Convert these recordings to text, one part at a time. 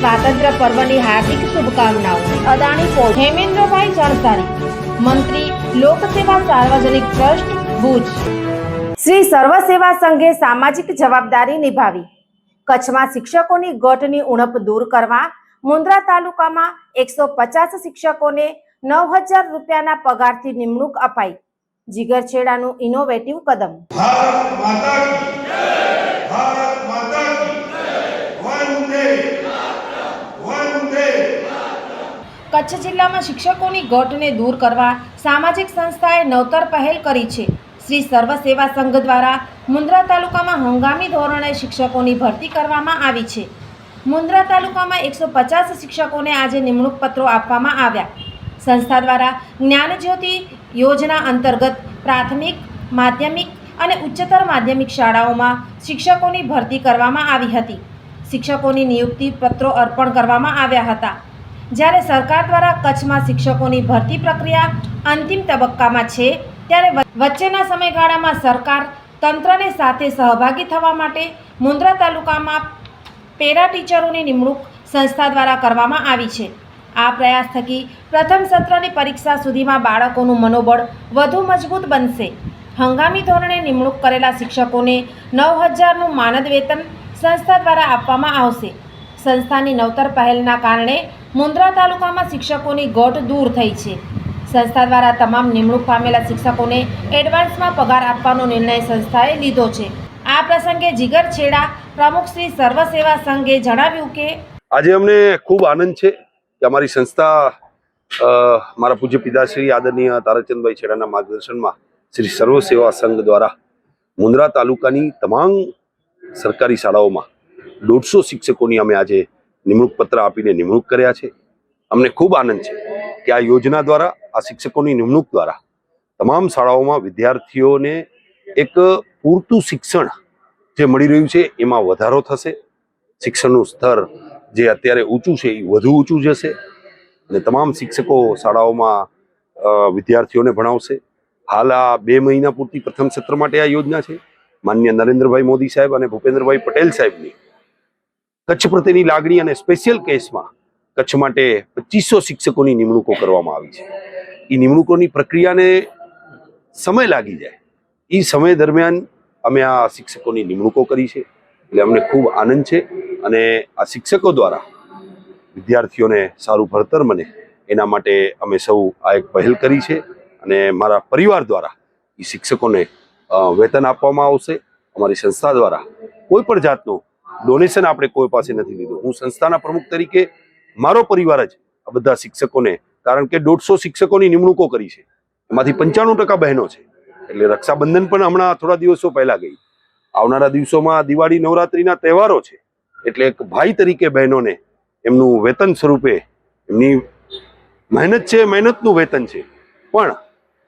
સ્વાતંત્ર્ય પર્વની હાર્દિક શુભકામનાઓ. અદાણી પોર્ટ હેમેન્દ્રભાઈ જણસારી મંત્રી લોકસેવા સાર્વજનિક ટ્રસ્ટ ભુજ. શ્રી સર્વસેવા સંઘે સામાજિક જવાબદારી નિભાવી. કચ્છમાં શિક્ષકોની ગટની ઉણપ દૂર કરવા મુન્દ્રા તાલુકામાં એકસો પચાસ શિક્ષકોને નવ હજાર રૂપિયાના પગારથી નિમણૂક અપાઈ. જીગરછેડાનું ઇનોવેટિવ કદમ. માતા કચ્છ જિલ્લામાં શિક્ષકોની ઘટને દૂર કરવા સામાજિક સંસ્થાએ નવતર પહેલ કરી છે. શ્રી સર્વ સેવા સંઘ દ્વારા મુન્દ્રા તાલુકામાં હંગામી ધોરણે શિક્ષકોની ભરતી કરવામાં આવી છે. મુન્દ્રા તાલુકામાં એકસો પચાસ શિક્ષકોને આજે નિમણૂક પત્રો આપવામાં આવ્યા. સંસ્થા દ્વારા જ્ઞાનજ્યોતિ યોજના અંતર્ગત પ્રાથમિક, માધ્યમિક અને ઉચ્ચતર માધ્યમિક શાળાઓમાં શિક્ષકોની ભરતી કરવામાં આવી હતી. શિક્ષકોની નિયુક્તિ પત્રો અર્પણ કરવામાં આવ્યા હતા. જ્યારે સરકાર દ્વારા કચ્છમાં શિક્ષકોની ભરતી પ્રક્રિયા અંતિમ તબક્કામાં છે, ત્યારે વચ્ચેના સમયગાળામાં સરકાર તંત્રને સાથે સહભાગી થવા માટે મુન્દ્રા તાલુકામાં પેરા ટીચરોની નિમણૂક સંસ્થા દ્વારા કરવામાં આવી છે. આ પ્રયાસ થકી પ્રથમ સત્રની પરીક્ષા સુધીમાં બાળકોનું મનોબળ વધુ મજબૂત બનશે. હંગામી ધોરણે નિમણૂક કરેલા શિક્ષકોને નવ હજારનું માનદ વેતન સંસ્થા દ્વારા આપવામાં આવશે. સંસ્થાની નવતર પહેલના કારણે મુન્દ્રા તાલુકામાં શિક્ષકોની ગોટ દૂર થઈ છે. સંસ્થા દ્વારા તમામ નિમણૂક પામેલા શિક્ષકોને એડવાન્સમાં પગાર આપવાનો નિર્ણય સંસ્થાએ લીધો છે. આ પ્રસંગે જીગર છેડા પ્રમુખ શ્રી સર્વ સેવા સંઘે જણાવ્યું કે આજે અમને ખૂબ આનંદ છે કે અમારી સંસ્થા મારા પૂજ્ય પિતાશ્રી આદરણીય તારાચંદભાઈ છેડાના માર્ગદર્શનમાં શ્રી સર્વ સેવા સંઘ દ્વારા મુન્દ્રા તાલુકાની તમામ સરકારી શાળાઓમાં દોઢસો શિક્ષકોની અમે આજે નિમણૂક પત્ર આપીને નિમણૂક કર્યા છે. અમને ખૂબ આનંદ છે કે આ યોજના દ્વારા, આ શિક્ષકોની નિમણૂક દ્વારા તમામ શાળાઓમાં વિદ્યાર્થીઓને એક પૂરતું શિક્ષણ જે મળી રહ્યું છે એમાં વધારો થશે. શિક્ષણનું સ્તર જે અત્યારે ઊંચું છે એ વધુ ઊંચું જશે અને તમામ શિક્ષકો શાળાઓમાં વિદ્યાર્થીઓને ભણાવશે. હાલ આ બે મહિના પૂરતી પ્રથમ સત્ર માટે આ યોજના છે. માન્ય નરેન્દ્રભાઈ મોદી સાહેબ અને ભૂપેન્દ્રભાઈ પટેલ સાહેબની કચ્છ પ્રત્યેની લાગણી અને સ્પેશિયલ કેસમાં કચ્છ માટે પચીસો શિક્ષકોની નિમણૂકો કરવામાં આવી છે. એ નિમણૂકોની પ્રક્રિયાને સમય લાગી જાય. એ સમય દરમિયાન અમે આ શિક્ષકોની નિમણૂકો કરી છે. એટલે અમને ખૂબ આનંદ છે અને આ શિક્ષકો દ્વારા વિદ્યાર્થીઓને સારું ભણતર બને એના માટે અમે સૌ આ એક પહેલ કરી છે અને મારા પરિવાર દ્વારા એ શિક્ષકોને વેતન આપવામાં આવશે. અમારી સંસ્થા દ્વારા કોઈ પણ જાતનું ડોનેશન આપણે કોઈ પાસે નથી લીધું. હું સંસ્થાના પ્રમુખ તરીકે મારો પરિવાર જ આ બધા શિક્ષકોને, કારણ કે દોઢસો શિક્ષકોની નિમણૂકો કરી છે. એમાંથી પંચાણું ટકા બહેનો છે. એટલે રક્ષાબંધન પણ હમણાં થોડા દિવસો પહેલા ગઈ. આવનારા દિવસોમાં દિવાળી, નવરાત્રીના તહેવારો છે. એટલે એક ભાઈ તરીકે બહેનોને એમનું વેતન સ્વરૂપે એમની મહેનત છે, મહેનતનું વેતન છે. પણ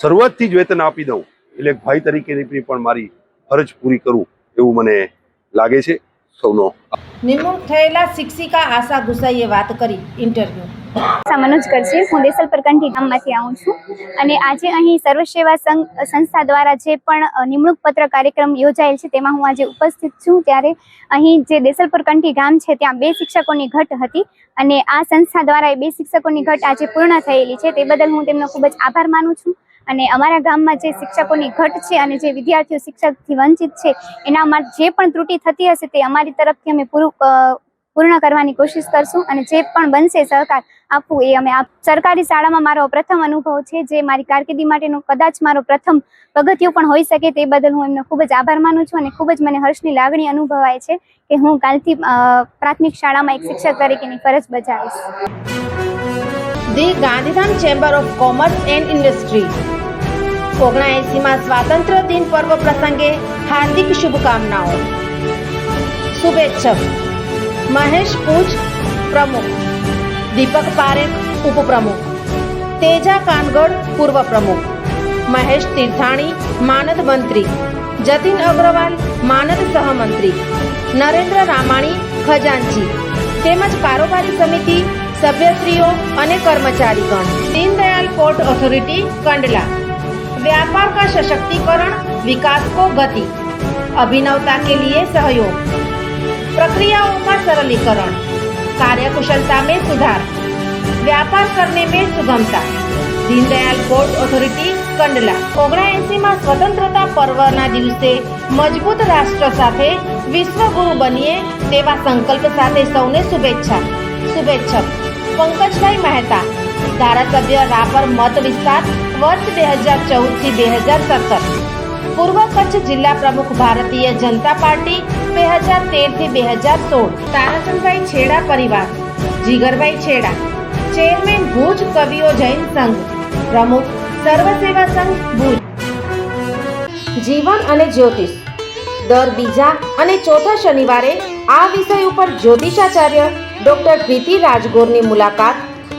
શરૂઆતથી જ વેતન આપી દઉં. એટલે એક ભાઈ તરીકેની પણ મારી ફરજ પૂરી કરું એવું મને લાગે છે. સૌનો નિમણૂક થયેલા શિક્ષિકા આશા ગુસાઈએ વાત કરી ઇન્ટરવ્યુ. આશા મનોજ કરશે. હું દેસલપર કંઠી ગામમાંથી આવું છું. અને આજે અહીં સર્વ સેવા સંઘ સંસ્થા દ્વારા જે પણ નિમણૂક પત્ર કાર્યક્રમ યોજાયેલ છે તેમાં હું આજે ઉપસ્થિત છું. ત્યારે અહીં જે દેસલપુર કંઠી ગામ છે ત્યાં બે શિક્ષકોની ઘટ હતી. અને આ સંસ્થા દ્વારા એ બે શિક્ષકોની ઘટ આજે પૂર્ણ થયેલી છે. તે બદલ હું તેમનો ખૂબ જ આભાર માનું છું. અને અમારા ગામમાં જે શિક્ષકોની ઘટ છે અને જે વિદ્યાર્થીઓ શિક્ષકથી વંચિત છે એના માટે જે પણ ત્રુટિ થતી હશે તે અમારી તરફથી અમે પૂરું પૂર્ણ કરવાની કોશિશ કરશું અને જે પણ બનશે સહકાર આપવું એ અમે આપ, સરકારી શાળામાં મારો પ્રથમ અનુભવ છે, જે મારી કારકિર્દી માટેનો કદાચ મારો પ્રથમ પગથિયું પણ હોઈ શકે તે બદલ હું એમનો ખૂબ જ આભાર માનું છું અને ખૂબ જ મને હર્ષની લાગણી અનુભવાય છે કે હું કાલથી પ્રાથમિક શાળામાં એક શિક્ષક તરીકેની ફરજ બજાવીશ. The Gandhidham chamber of commerce and industry. ઓગણએંસીમાં સ્વાતંત્ર્ય દિન પર્વ પ્રસંગે હાર્દિક શુભકામનાઓ. શુભેચ્છક. મહેશ પૂજ પ્રમુખ. દીપક પારેખ ઉપપ્રમુખ. તેજા કાનગડ પૂર્વ પ્રમુખ. મહેશ તીર્થાણી, માનદ મંત્રી. જતીન અગ્રવાલ, માનદ સહમંત્રી. નરેન્દ્ર રામાણી, ખજાનચી. તેમજ કારોબારી સમિતિ, સભ્યશ્રીઓ અને કર્મચારીગણ. Deendayal port authority, Kandla. व्यापार का सशक्तिकरण विकास को गति अभिनवता के लिए सहयोग प्रक्रियाओं का सरलीकरण कार्यकुशलता में सुधार व्यापार करने में सुगमता दीनदयाल पोर्ट ઓથોરિટી કંડલા ઓગણએંસીમાં સ્વતંત્રતા પર્વના દિવસે મજબૂત રાષ્ટ્ર સાથે વિશ્વગુરુ બનીએ તેવા સંકલ્પ સાથે સૌને શુભેચ્છા શુભેચ્છક પંકજભાઈ મહેતા ધારાસભ્ય રાપર મત વિસ્તાર વર્ષ બે હજાર ચૌદથી બે હજાર સત્તર. પૂર્વ કચ્છ જિલ્લા પ્રમુખ ભારતીય જનતા પાર્ટી બે હજાર તેરથી બે હજાર સોળ. તારાચંદભાઈ છેડા પરિવાર, જીગરભાઈ છેડા. ચેરમેન ભુજ કવિઓ જૈન સંઘ, પ્રમુખ સર્વ સેવા સંઘ ભુજ. જીવન અને જ્યોતિષ. દર બીજા અને ચોથા શનિવારે આ વિષય ઉપર જ્યોતિષાચાર્ય ડોક્ટર પ્રીતિ રાજગોરની મુલાકાત